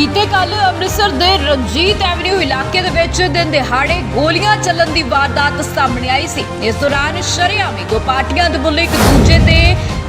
ਬੀਤੇ ਕੱਲ ਅੰਮ੍ਰਿਤਸਰ ਦੇ ਰਣਜੀਤ ਐਵਨਿਊ ਇਲਾਕੇ ਦੇ ਵਿੱਚ ਦਿਨ ਦਿਹਾੜੇ ਗੋਲੀਆਂ ਚੱਲਣ ਦੀ ਵਾਰਦਾਤ ਸਾਹਮਣੇ ਆਈ ਸੀ। ਇਸ ਦੌਰਾਨ ਸ਼ਰੇਆਮੀ ਦੋ ਪਾਰਟੀਆਂ ਦੇ ਵੱਲੋਂ ਇੱਕ ਦੂਜੇ ਤੇ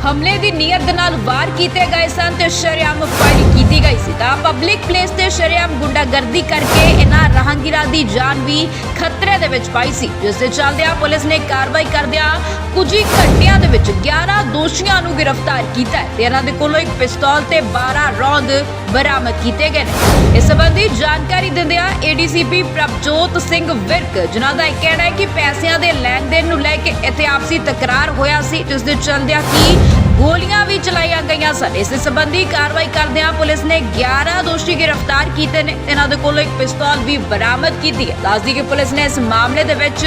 ਹਮਲੇ ਦੀ ਨੀਅਤ ਦੇ ਨਾਲ ਵਾਰ ਕੀਤੇ ਗਏ ਸਨ ਤੇ ਸ਼ਰੇਆਮ ਫਾਇਰਿੰਗ ਕੀਤੀ ਸੀ। ਤਾਂ ਪਬਲਿਕ ਪਲੇਸ ਤੇ ਸ਼ਰੇਆਮ ਗੁੰਡਾਗਰਦੀ ਕਰਕੇ ਇਹਨਾਂ ਰਾਹਗੀਰਾਂ ਦੀ ਜਾਨ ਵੀ ਖਤਰੇ ਦੇ ਵਿੱਚ ਪਾਈ ਸੀ। ਜਿਸ ਦੇ ਚੱਲਦਿਆਂ ਪੁਲਿਸ ਨੇ ਕਾਰਵਾਈ ਕਰਦਿਆਂ ਕੁਝ ਹੀ ਘੰਟਿਆਂ ਦੇ ਵਿੱਚ 11 ਦੋਸ਼ੀਆਂ ਨੂੰ ਗ੍ਰਿਫਤਾਰ ਕੀਤਾ ਤੇ ਇਹਨਾਂ ਦੇ ਕੋਲੋਂ ਇੱਕ ਪਿਸਤੌਲ ਤੇ 12 ਰੌਂਦ ਬਰਾਮਦ ਕੀਤੇ ਗਏ ਨੇ। ਇਸ ਸੰਬੰਧੀ ਜਾਣਕਾਰੀ ਦਿੰਦਿਆਂ ਏਡੀਸੀਪੀ ਪ੍ਰਭਜੋਤ ਸਿੰਘ ਵਿਰਕ, ਜਿਨ੍ਹਾਂ ਦਾ ਇਹ ਕਹਿਣਾ ਹੈ ਕਿ ਪੈਸਿਆਂ ਦੇ ਲੈਣ ਦੇਣ ਨੂੰ ਲੈ ਕੇ ਇਥੇ ਆਪਸੀ ਤਕਰਾਰ ਹੋਇਆ ਸੀ, ਜਿਸ ਦੇ ਚੱਲਦਿਆਂ ਕਿ ਗੋਲੀਆਂ ਵੀ ਚਲਾਈਆਂ ਗਈਆਂ ਸਨ। ਇਸ ਸੰਬੰਧੀ ਕਾਰਵਾਈ ਕਰਦਿਆਂ ਪੁਲਿਸ ਨੇ 11 ਦੋਸ਼ੀ ਗ੍ਰਿਫਤਾਰ ਕੀਤੇ ਨੇ। ਇਹਨਾਂ ਦੇ ਕੋਲੋਂ ਇੱਕ ਪਿਸਤੌਲ ਵੀ ਬਰਾਮਦ ਕੀਤੀ ਹੈ। ਦੱਸਦੀ ਕਿ ਪੁਲਿਸ ਨੇ ਇਸ ਮਾਮਲੇ ਦੇ ਵਿੱਚ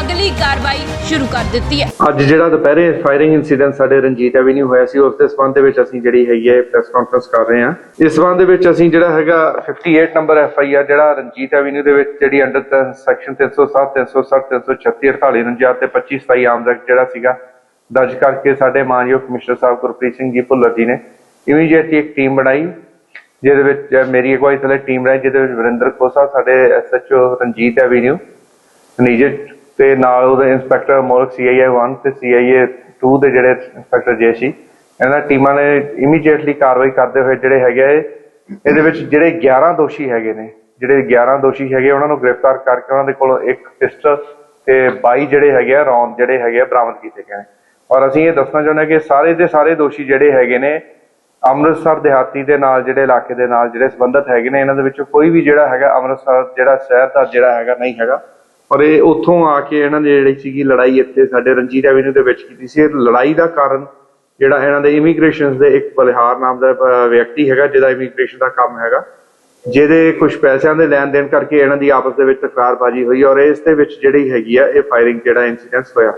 ਅਗਲੀ ਕਾਰਵਾਈ ਸ਼ੁਰੂ ਕਰ ਦਿੱਤੀ ਹੈ। ਅੱਜ ਜਿਹੜਾ ਦੁਪਹਿਰੇ ਫਾਇਰਿੰਗ ਇਨਸੀਡੈਂਟ ਸਾਡੇ ਰਣਜੀਤ ਐਵਨਿਊ ਹੋਇਆ ਸੀ, ਉਸ ਦੇ ਸੰਬੰਧ ਦੇ ਵਿੱਚ ਅਸੀਂ ਜਿਹੜੀ ਹੈਗੀ ਹੈ ਪ੍ਰੈਸ ਕਾਨਫਰੰਸ ਕਰ ਰਹੇ ਹਾਂ। ਇਸ ਸੰਬੰਧ ਦੇ ਵਿੱਚ ਅਸੀਂ ਜਿਹੜਾ ਹੈਗਾ 58 ਨੰਬਰ ਐਫ ਆਈ ਆਰ ਜਿਹੜਾ ਰਣਜੀਤ ਐਵਨਿਊ ਦੇ ਵਿੱਚ ਜਿਹੜੀ ਅੰਡਰ ਸੈਕਸ਼ਨ 307 360 336 48 49 ਤੇ 25 27 ਆਮ ਦਾ ਜਿਹੜਾ ਸੀਗਾ ਦਰਜ ਕਰਕੇ ਸਾਡੇ ਮਾਨਯੋਗ ਕਮਿਸ਼ਨਰ ਸਾਹਿਬ ਗੁਰਪ੍ਰੀਤ ਸਿੰਘ ਜੀ ਭੁੱਲਰ ਜੀ ਨੇ ਇਮੀਡੀਏਟਲੀ ਇੱਕ ਟੀਮ ਬਣਾਈ ਜਿਹਦੇ ਵਿੱਚ ਮੇਰੀ ਅਗਵਾਈ ਥੱਲੇ ਟੀਮ ਬਣਾਈ ਜਿਹਦੇ ਵਿੱਚ ਵਰਿੰਦਰ ਖੋਸਾ ਸਾਡੇ ਐਸਐਚਓ ਰਣਜੀਤ ਐਵਨਿਊ ਨੀਜਟ ਤੇ ਨਾਲ ਉਹਦੇ ਇੰਸਪੈਕਟਰ ਮੋਲਕ ਸੀਆਈਏ 1 ਤੇ ਸੀਆਈਏ 2 ਦੇ ਜਿਹੜੇ ਇੰਸਪੈਕਟਰ ਜੇਸੀ ਇਹਨਾਂ ਟੀਮਾਂ ਨੇ ਇਮੀਡੀਏਟਲੀ ਕਾਰਵਾਈ ਕਰਦੇ ਹੋਏ ਜਿਹੜੇ ਹੈਗੇ ਆ, ਇਹਦੇ ਵਿੱਚ ਜਿਹੜੇ 11 ਦੋਸ਼ੀ ਹੈਗੇ ਨੇ ਜਿਹੜੇ 11 ਦੋਸ਼ੀ ਹੈਗੇ ਉਹਨਾਂ ਨੂੰ ਗ੍ਰਿਫਤਾਰ ਕਰਕੇ ਉਹਨਾਂ ਦੇ ਕੋਲੋਂ ਇੱਕ ਪਿਸਟਲ ਤੇ 22 ਜਿਹੜੇ ਹੈਗੇ ਆ ਰੌਂਦ ਜਿਹੜੇ ਹੈਗੇ ਆ ਬਰਾਮਦ ਕੀਤੇ ਗਏ ਨੇ। ਔਰ ਅਸੀਂ ਇਹ ਦੱਸਣਾ ਚਾਹੁੰਦੇ ਹਾਂ ਕਿ ਸਾਰੇ ਦੇ ਸਾਰੇ ਦੋਸ਼ੀ ਜਿਹੜੇ ਹੈਗੇ ਨੇ, ਅੰਮ੍ਰਿਤਸਰ ਦਿਹਾਤੀ ਦੇ ਨਾਲ ਜਿਹੜੇ ਇਲਾਕੇ ਦੇ ਨਾਲ ਜਿਹੜੇ ਸੰਬੰਧਿਤ ਹੈਗੇ ਨੇ, ਇਹਨਾਂ ਦੇ ਵਿੱਚੋਂ ਕੋਈ ਵੀ ਜਿਹੜਾ ਹੈਗਾ ਅੰਮ੍ਰਿਤਸਰ ਜਿਹੜਾ ਸ਼ਹਿਰ ਦਾ ਜਿਹੜਾ ਹੈਗਾ ਨਹੀਂ ਹੈਗਾ। ਔਰ ਇਹ ਉੱਥੋਂ ਆ ਕੇ ਇਹਨਾਂ ਦੀ ਜਿਹੜੀ ਸੀਗੀ ਲੜਾਈ ਇੱਥੇ ਸਾਡੇ ਰਣਜੀਤ ਐਵਨਿਊ ਦੇ ਵਿੱਚ ਕੀਤੀ ਸੀ। ਇਹ ਲੜਾਈ ਦਾ ਕਾਰਨ ਜਿਹੜਾ ਇਹਨਾਂ ਦੇ ਇਮੀਗ੍ਰੇਸ਼ਨ ਦੇ ਇੱਕ ਬਲਿਹਾਰ ਨਾਮ ਦਾ ਵਿਅਕਤੀ ਹੈਗਾ, ਜਿਹਦਾ ਇਮੀਗ੍ਰੇਸ਼ਨ ਦਾ ਕੰਮ ਹੈਗਾ। ਜਿਹਦੇ ਕੁਝ ਪੈਸਿਆਂ ਦੇ ਲੈਣ ਦੇਣ ਕਰਕੇ ਇਹਨਾਂ ਦੀ ਆਪਸ ਦੇ ਵਿੱਚ ਤਕਰਾਰਬਾਜ਼ੀ ਹੋਈ ਔਰ ਇਸ ਦੇ ਵਿੱਚ ਜਿਹੜੀ ਹੈਗੀ ਆ, ਇਹ ਫਾਇਰਿੰਗ ਜਿਹੜਾ ਇਨਸੀਡੈਂਟਸ ਹੋਇਆ।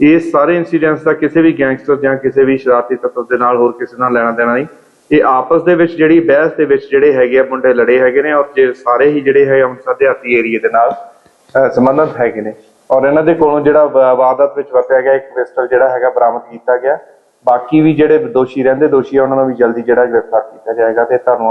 ਇਸ ਸਾਰੇ ਇਨਸੀਡੈਂਟਸ ਦਾ ਕਿਸੇ ਵੀ ਗੈਂਗਸਟਰ ਜਾਂ ਕਿਸੇ ਵੀ ਸ਼ਰਾਰਤੀ ਤੱਤਵ ਦੇ ਨਾਲ ਹੋਰ ਕਿਸੇ ਨਾਲ ਲੈਣਾ ਦੇਣਾ ਨਹੀਂ। ਇਹ ਆਪਸ ਦੇ ਵਿੱਚ ਜਿਹੜੀ ਬਹਿਸ ਦੇ ਵਿੱਚ ਜਿਹੜੇ ਹੈਗੇ ਆ ਮੁੰਡੇ ਲੜੇ ਹੈਗੇ ਨੇ ਔਰ ਜੇ ਸਾਰੇ ਹੀ ਜਿਹੜੇ ਹੈ ਅੰਮ੍ਰਿਤਸਰ ਦਿਹਾਤੀ ਏਰੀਏ ਦੇ ਨਾਲ ਅਹ, ਸੰਬੰਧਿਤ ਹੈਗੇ ਨੇ। ਔਰ ਇਹਨਾਂ ਦੇ ਕੋਲੋਂ ਜਿਹੜਾ ਵਾਰਦਾਤ ਵਿੱਚ ਵਰਤਿਆ ਗਿਆ ਇੱਕ ਪਿਸਟਲ ਜਿਹੜਾ ਹੈਗਾ ਬਰਾਮਦ ਕੀਤਾ ਗਿਆ। ਬਾਕੀ ਵੀ ਜਿਹੜੇ ਦੋਸ਼ੀ ਰਹਿੰਦੇ ਦੋਸ਼ੀ ਆ ਉਹਨਾਂ ਨੂੰ ਵੀ ਜਲਦੀ ਜਿਹੜਾ ਗ੍ਰਿਫਤਾਰ ਕੀਤਾ ਜਾਏਗਾ ਤੇ ਤੁਹਾਨੂੰ